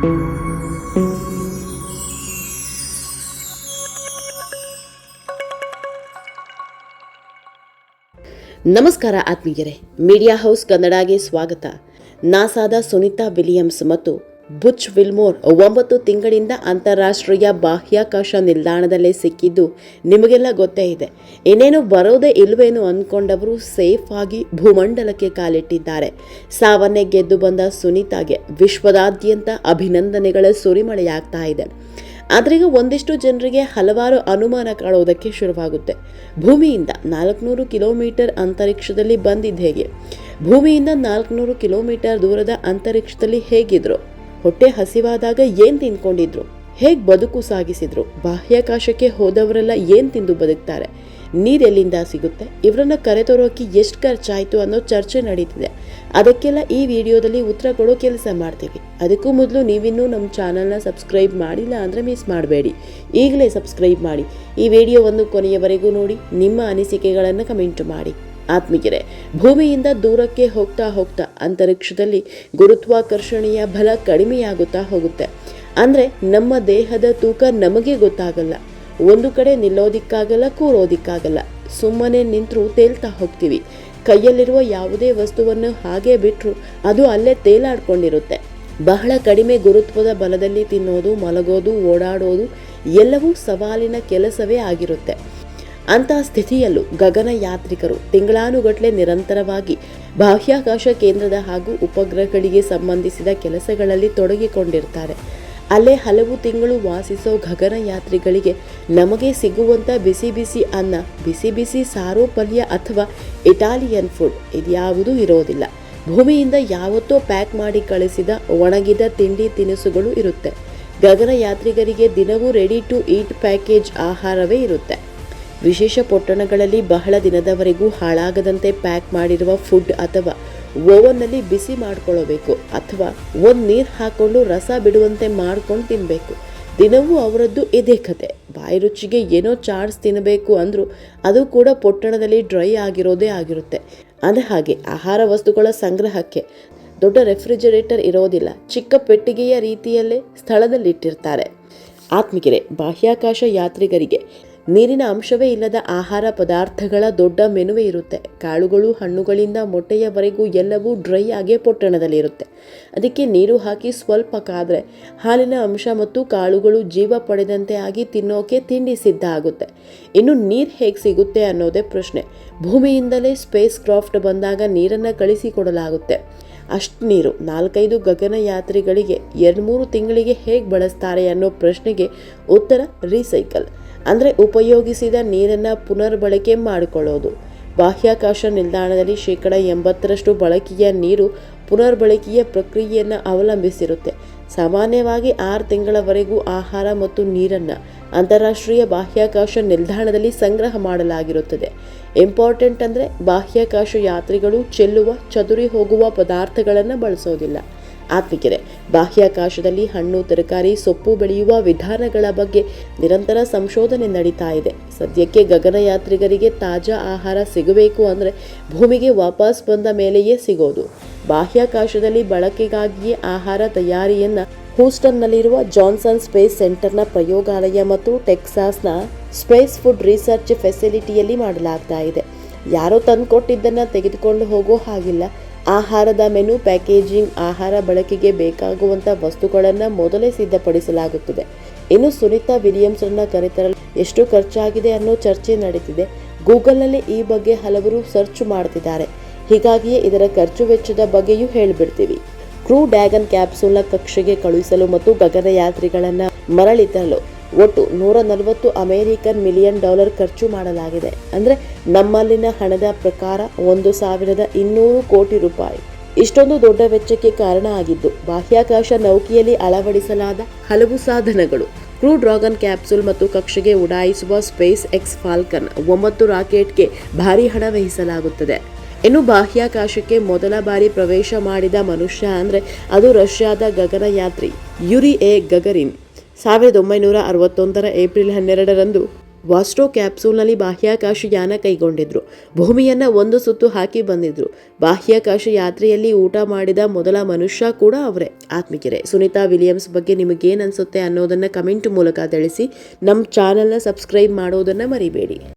ನಮಸ್ಕಾರ ಆತ್ಮೀಯರೇ media house ಕನ್ನಡಗೆ ಸ್ವಾಗತ. ನಾಸಾದ ಸುನಿತಾ ವಿಲಿಯಮ್ಸ್ ಮತ್ತು ಬುಚ್ ವಿಲ್ಮೋರ್ ಒಂಬತ್ತು ತಿಂಗಳಿಂದ ಅಂತಾರಾಷ್ಟ್ರೀಯ ಬಾಹ್ಯಾಕಾಶ ನಿಲ್ದಾಣದಲ್ಲೇ ಸಿಕ್ಕಿದ್ದು ನಿಮಗೆಲ್ಲ ಗೊತ್ತೇ ಇದೆ. ಇನ್ನೇನು ಬರೋದೇ ಇಲ್ವೇನು ಅಂದ್ಕೊಂಡವರು ಸೇಫ್ ಆಗಿ ಭೂಮಂಡಲಕ್ಕೆ ಕಾಲಿಟ್ಟಿದ್ದಾರೆ. ಸಾವನ್ನೇ ಗೆದ್ದು ಬಂದ ಸುನೀತಾಗೆ ವಿಶ್ವದಾದ್ಯಂತ ಅಭಿನಂದನೆಗಳ ಸುರಿಮಳೆಯಾಗ್ತಾ ಇದೆ. ಆದ್ರೀಗ ಒಂದಿಷ್ಟು ಜನರಿಗೆ ಹಲವಾರು ಅನುಮಾನ ಕಾಣೋದಕ್ಕೆ ಶುರುವಾಗುತ್ತೆ. ಭೂಮಿಯಿಂದ ನಾಲ್ಕುನೂರು ಕಿಲೋಮೀಟರ್ ಅಂತರಿಕ್ಷದಲ್ಲಿ ಬಂದಿದ್ದು ಹೇಗೆ? ಭೂಮಿಯಿಂದ ನಾಲ್ಕುನೂರು ಕಿಲೋಮೀಟರ್ ದೂರದ ಅಂತರಿಕ್ಷದಲ್ಲಿ ಹೇಗಿದ್ರು? ಹೊಟ್ಟೆ ಹಸಿವಾದಾಗ ಏನ್ ತಿನ್ಕೊಂಡಿದ್ರು ಹೇಗ್ ಬದುಕು ಸಾಗಿಸಿದ್ರು? ಬಾಹ್ಯಾಕಾಶಕ್ಕೆ ಹೋದವರೆಲ್ಲ ಏನ್ ತಿಂದು ಬದುಕ್ತಾರೆ? ನೀರೆಲ್ಲಿಂದ ಸಿಗುತ್ತೆ? ಇವರನ್ನ ಕರೆತರೋಕೆ ಎಷ್ಟು ಖರ್ಚಾಯಿತು ಅನ್ನೋ ಚರ್ಚೆ ನಡೀತಿದೆ. ಅದಕ್ಕೆಲ್ಲ ಈ ವಿಡಿಯೋದಲ್ಲಿ ಉತ್ತರ ಕೊಡೋ ಕೆಲಸ ಮಾಡ್ತೀವಿ. ಅದಕ್ಕೂ ಮೊದಲು ನೀವಿನ್ನೂ ನಮ್ಮ ಚಾನಲ್ನ ಸಬ್ಸ್ಕ್ರೈಬ್ ಮಾಡಿಲ್ಲ ಅಂದರೆ ಮಿಸ್ ಮಾಡಬೇಡಿ. ಈಗಲೇ ಸಬ್ಸ್ಕ್ರೈಬ್ ಮಾಡಿ. ಈ ವಿಡಿಯೋವನ್ನು ಕೊನೆಯವರೆಗೂ ನೋಡಿ. ನಿಮ್ಮ ಅನಿಸಿಕೆಗಳನ್ನು ಕಮೆಂಟ್ ಮಾಡಿ. ಆತ್ಮೀಯರೇ, ಭೂಮಿಯಿಂದ ದೂರಕ್ಕೆ ಹೋಗ್ತಾ ಹೋಗ್ತಾ ಅಂತರಿಕ್ಷದಲ್ಲಿ ಗುರುತ್ವಾಕರ್ಷಣೆಯ ಬಲ ಕಡಿಮೆಯಾಗುತ್ತಾ ಹೋಗುತ್ತೆ. ಅಂದರೆ ನಮ್ಮ ದೇಹದ ತೂಕ ನಮಗೆ ಗೊತ್ತಾಗಲ್ಲ. ಒಂದು ಕಡೆ ನಿಲ್ಲೋದಿಕ್ಕಾಗಲ್ಲ, ಕೂರೋದಿಕ್ಕಾಗಲ್ಲ. ಸುಮ್ಮನೆ ನಿಂತರೂ ತೇಲ್ತಾ ಹೋಗ್ತೀವಿ. ಕೈಯಲ್ಲಿರುವ ಯಾವುದೇ ವಸ್ತುವನ್ನು ಹಾಗೆ ಬಿಟ್ಟರು ಅದು ಅಲ್ಲೇ ತೇಲಾಡ್ಕೊಂಡಿರುತ್ತೆ. ಬಹಳ ಕಡಿಮೆ ಗುರುತ್ವದ ಬಲದಲ್ಲಿ ತಿನ್ನೋದು, ಮಲಗೋದು, ಓಡಾಡೋದು ಎಲ್ಲವೂ ಸವಾಲಿನ ಕೆಲಸವೇ ಆಗಿರುತ್ತೆ. ಅಂತಹ ಸ್ಥಿತಿಯಲ್ಲೂ ಗಗನಯಾತ್ರಿಕರು ತಿಂಗಳಾನುಗಟ್ಟಲೆ ನಿರಂತರವಾಗಿ ಬಾಹ್ಯಾಕಾಶ ಕೇಂದ್ರದ ಹಾಗೂ ಉಪಗ್ರಹಗಳಿಗೆ ಸಂಬಂಧಿಸಿದ ಕೆಲಸಗಳಲ್ಲಿ ತೊಡಗಿಕೊಂಡಿರ್ತಾರೆ. ಅಲ್ಲೇ ಹಲವು ತಿಂಗಳು ವಾಸಿಸೋ ಗಗನಯಾತ್ರಿಗಳಿಗೆ ನಮಗೆ ಸಿಗುವಂಥ ಬಿಸಿ ಬಿಸಿ ಅನ್ನ, ಬಿಸಿ ಬಿಸಿ ಸಾರು ಪಲ್ಯ ಅಥವಾ ಇಟಾಲಿಯನ್ ಫುಡ್ ಇದ್ಯಾವುದೂ ಇರೋದಿಲ್ಲ. ಭೂಮಿಯಿಂದ ಯಾವತ್ತೋ ಪ್ಯಾಕ್ ಮಾಡಿ ಕಳಿಸಿದ ಒಣಗಿದ ತಿಂಡಿ ತಿನಿಸುಗಳು ಇರುತ್ತೆ. ಗಗನಯಾತ್ರಿಗರಿಗೆ ದಿನವೂ ರೆಡಿ ಟು ಈಟ್ ಪ್ಯಾಕೇಜ್ ಆಹಾರವೇ ಇರುತ್ತೆ. ವಿಶೇಷ ಪೊಟ್ಟಣಗಳಲ್ಲಿ ಬಹಳ ದಿನದವರೆಗೂ ಹಾಳಾಗದಂತೆ ಪ್ಯಾಕ್ ಮಾಡಿರುವ ಫುಡ್ ಅಥವಾ ಓವನ್ನಲ್ಲಿ ಬಿಸಿ ಮಾಡ್ಕೊಳ್ಳಬೇಕು ಅಥವಾ ಒಂದು ನೀರು ಹಾಕ್ಕೊಂಡು ರಸ ಬಿಡುವಂತೆ ಮಾಡ್ಕೊಂಡು ತಿನ್ನಬೇಕು ದಿನವೂ ಅವರದ್ದು ಇದೇ ಕತೆ. ಬಾಯಿ ರುಚಿಗೆ ಏನೋ ಚಾಟ್ಸ್ ತಿನ್ನಬೇಕು ಅಂದರೂ ಅದು ಕೂಡ ಪೊಟ್ಟಣದಲ್ಲಿ ಡ್ರೈ ಆಗಿರೋದೇ ಆಗಿರುತ್ತೆ. ಅಂದ ಹಾಗೆ ಆಹಾರ ವಸ್ತುಗಳ ಸಂಗ್ರಹಕ್ಕೆ ದೊಡ್ಡ ರೆಫ್ರಿಜರೇಟರ್ ಇರೋದಿಲ್ಲ. ಚಿಕ್ಕ ಪೆಟ್ಟಿಗೆಯ ರೀತಿಯಲ್ಲೇ ಸ್ಥಳದಲ್ಲಿಟ್ಟಿರ್ತಾರೆ. ಆತ್ಮಿಕರೆ, ಬಾಹ್ಯಾಕಾಶ ಯಾತ್ರಿಗರಿಗೆ ನೀರಿನ ಅಂಶವೇ ಇಲ್ಲದ ಆಹಾರ ಪದಾರ್ಥಗಳ ದೊಡ್ಡ ಮೆನುವೆ ಇರುತ್ತೆ. ಕಾಳುಗಳು, ಹಣ್ಣುಗಳಿಂದ ಮೊಟ್ಟೆಯವರೆಗೂ ಎಲ್ಲವೂ ಡ್ರೈ ಆಗೇ ಪೊಟ್ಟಣದಲ್ಲಿರುತ್ತೆ. ಅದಕ್ಕೆ ನೀರು ಹಾಕಿ ಸ್ವಲ್ಪ ಕಾದರೆ ಹಾಲಿನ ಅಂಶ ಮತ್ತು ಕಾಳುಗಳು ಜೀವ ಪಡೆದಂತೆ ಆಗಿ ತಿನ್ನೋಕೆ ತಿಂಡಿ ಸಿದ್ಧ ಆಗುತ್ತೆ. ಇನ್ನು ನೀರು ಹೇಗೆ ಸಿಗುತ್ತೆ ಅನ್ನೋದೇ ಪ್ರಶ್ನೆ. ಭೂಮಿಯಿಂದಲೇ ಸ್ಪೇಸ್ ಕ್ರಾಫ್ಟ್ ಬಂದಾಗ ನೀರನ್ನು ಕಳಿಸಿಕೊಡಲಾಗುತ್ತೆ. ಅಷ್ಟು ನೀರು, ನಾಲ್ಕೈದು ಗಗನಯಾತ್ರಿಗಳಿಗೆ ಎರಡು ಮೂರು ತಿಂಗಳಿಗೆ ಹೇಗೆ ಬಳಸ್ತಾರೆ ಅನ್ನೋ ಪ್ರಶ್ನೆಗೆ ಉತ್ತರ ರೀಸೈಕಲ್. ಅಂದರೆ ಉಪಯೋಗಿಸಿದ ನೀರನ್ನು ಪುನರ್ಬಳಕೆ ಮಾಡಿಕೊಳ್ಳೋದು. ಬಾಹ್ಯಾಕಾಶ ನಿಲ್ದಾಣದಲ್ಲಿ ಶೇಕಡ ಎಂಬತ್ತರಷ್ಟು ಬಳಕೆಯ ನೀರು ಪುನರ್ಬಳಕೆಯ ಪ್ರಕ್ರಿಯೆಯನ್ನು ಅವಲಂಬಿಸಿರುತ್ತೆ. ಸಾಮಾನ್ಯವಾಗಿ ಆರು ತಿಂಗಳವರೆಗೂ ಆಹಾರ ಮತ್ತು ನೀರನ್ನು ಅಂತಾರಾಷ್ಟ್ರೀಯ ಬಾಹ್ಯಾಕಾಶ ನಿಲ್ದಾಣದಲ್ಲಿ ಸಂಗ್ರಹ ಮಾಡಲಾಗಿರುತ್ತದೆ. ಇಂಪಾರ್ಟೆಂಟ್ ಅಂದರೆ ಬಾಹ್ಯಾಕಾಶ ಯಾತ್ರಿಗಳು ಚೆಲ್ಲುವ, ಚದುರಿ ಹೋಗುವ ಪದಾರ್ಥಗಳನ್ನು ಬಳಸೋದಿಲ್ಲ. ಆತ್ಮಿಕರೆ ಬಾಹ್ಯಾಕಾಶದಲ್ಲಿ ಹಣ್ಣು, ತರಕಾರಿ, ಸೊಪ್ಪು ಬೆಳೆಯುವ ವಿಧಾನಗಳ ಬಗ್ಗೆ ನಿರಂತರ ಸಂಶೋಧನೆ ನಡೀತಾ ಇದೆ. ಸದ್ಯಕ್ಕೆ ಗಗನಯಾತ್ರಿಗರಿಗೆ ತಾಜಾ ಆಹಾರ ಸಿಗಬೇಕು ಅಂದರೆ ಭೂಮಿಗೆ ವಾಪಸ್ ಬಂದ ಮೇಲೆಯೇ ಸಿಗೋದು. ಬಾಹ್ಯಾಕಾಶದಲ್ಲಿ ಬಳಕೆಗಾಗಿಯೇ ಆಹಾರ ತಯಾರಿಯನ್ನ ಹೂಸ್ಟನ್ನಲ್ಲಿರುವ ಜಾನ್ಸನ್ ಸ್ಪೇಸ್ ಸೆಂಟರ್ನ ಪ್ರಯೋಗಾಲಯ ಮತ್ತು ಟೆಕ್ಸಾಸ್ನ ಸ್ಪೇಸ್ ಫುಡ್ ರಿಸರ್ಚ್ ಫೆಸಿಲಿಟಿಯಲ್ಲಿ ಮಾಡಲಾಗ್ತಾ ಇದೆ. ಯಾರೋ ತಂದುಕೊಟ್ಟಿದ್ದನ್ನು ತೆಗೆದುಕೊಂಡು ಹೋಗೋ ಹಾಗಿಲ್ಲ. ಆಹಾರದ ಮೆನು, ಪ್ಯಾಕೇಜಿಂಗ್, ಆಹಾರ ಬಳಕೆಗೆ ಬೇಕಾಗುವಂಥ ವಸ್ತುಗಳನ್ನು ಮೊದಲೇ ಸಿದ್ಧಪಡಿಸಲಾಗುತ್ತದೆ. ಇನ್ನು ಸುನಿತಾ ವಿಲಿಯಮ್ಸ್ರನ್ನ ಕರೆತರಲು ಎಷ್ಟು ಖರ್ಚಾಗಿದೆ ಅನ್ನೋ ಚರ್ಚೆ ನಡೀತಿದೆ. ಗೂಗಲ್ನಲ್ಲಿ ಈ ಬಗ್ಗೆ ಹಲವರು ಸರ್ಚ್ ಮಾಡ್ತಿದ್ದಾರೆ. ಹೀಗಾಗಿಯೇ ಇದರ ಖರ್ಚು ವೆಚ್ಚದ ಬಗ್ಗೆಯೂ ಹೇಳಿಬಿಡ್ತೀವಿ. ಕ್ರೂ ಡ್ಯಾಗನ್ ಕ್ಯಾಪ್ಸೂಲ್ನ ಕಕ್ಷೆಗೆ ಕಳುಹಿಸಲು ಮತ್ತು ಗಗನಯಾತ್ರಿಗಳನ್ನು ಮರಳಿ ತರಲು ಒಟ್ಟು ನೂರ ನಲವತ್ತು ಅಮೇರಿಕನ್ ಮಿಲಿಯನ್ ಡಾಲರ್ ಖರ್ಚು ಮಾಡಲಾಗಿದೆ. ಅಂದರೆ ನಮ್ಮಲ್ಲಿನ ಹಣದ ಪ್ರಕಾರ ಒಂದು ಸಾವಿರದ ಇನ್ನೂರು ಕೋಟಿ ರೂಪಾಯಿ. ಇಷ್ಟೊಂದು ದೊಡ್ಡ ವೆಚ್ಚಕ್ಕೆ ಕಾರಣ ಆಗಿದ್ದು, ಬಾಹ್ಯಾಕಾಶ ನೌಕೆಯಲ್ಲಿ ಅಳವಡಿಸಲಾದ ಹಲವು ಸಾಧನಗಳು. ಕ್ರೂ ಡ್ರಾಗನ್ ಕ್ಯಾಪ್ಸೂಲ್ ಮತ್ತು ಕಕ್ಷೆಗೆ ಉಡಾಯಿಸುವ ಸ್ಪೇಸ್ ಎಕ್ಸ್ ಫಾಲ್ಕನ್ ಒಂಬತ್ತು ರಾಕೆಟ್ಗೆ ಭಾರಿ ಹಣ ವಹಿಸಲಾಗುತ್ತದೆ. ಇನ್ನು ಬಾಹ್ಯಾಕಾಶಕ್ಕೆ ಮೊದಲ ಬಾರಿ ಪ್ರವೇಶ ಮಾಡಿದ ಮನುಷ್ಯ ಅಂದರೆ ಅದು ರಷ್ಯಾದ ಗಗನಯಾತ್ರಿ ಯುರಿ ಎ ಗಗರಿನ್. ಸಾವಿರದ ಒಂಬೈನೂರ ಅರವತ್ತೊಂದರ ಏಪ್ರಿಲ್ ಹನ್ನೆರಡರಂದು ವಾಸ್ಟ್ರೋ ಕ್ಯಾಪ್ಸೂಲ್ನಲ್ಲಿ ಬಾಹ್ಯಾಕಾಶ ಯಾನ ಕೈಗೊಂಡಿದ್ರು. ಭೂಮಿಯನ್ನು ಒಂದು ಸುತ್ತು ಹಾಕಿ ಬಂದಿದ್ರು. ಬಾಹ್ಯಾಕಾಶ ಯಾತ್ರೆಯಲ್ಲಿ ಊಟ ಮಾಡಿದ ಮೊದಲ ಮನುಷ್ಯ ಕೂಡ ಅವರೇ. ಆತ್ಮಿಕರೆ, ಸುನೀತಾ ವಿಲಿಯಮ್ಸ್ ಬಗ್ಗೆ ನಿಮಗೇನು ಅನಿಸುತ್ತೆ ಅನ್ನೋದನ್ನು ಕಮೆಂಟ್ ಮೂಲಕ ತಿಳಿಸಿ ನಮ್ಮ ಚಾನೆಲ್ನ ಸಬ್ಸ್ಕ್ರೈಬ್ ಮಾಡೋದನ್ನು ಮರಿಬೇಡಿ.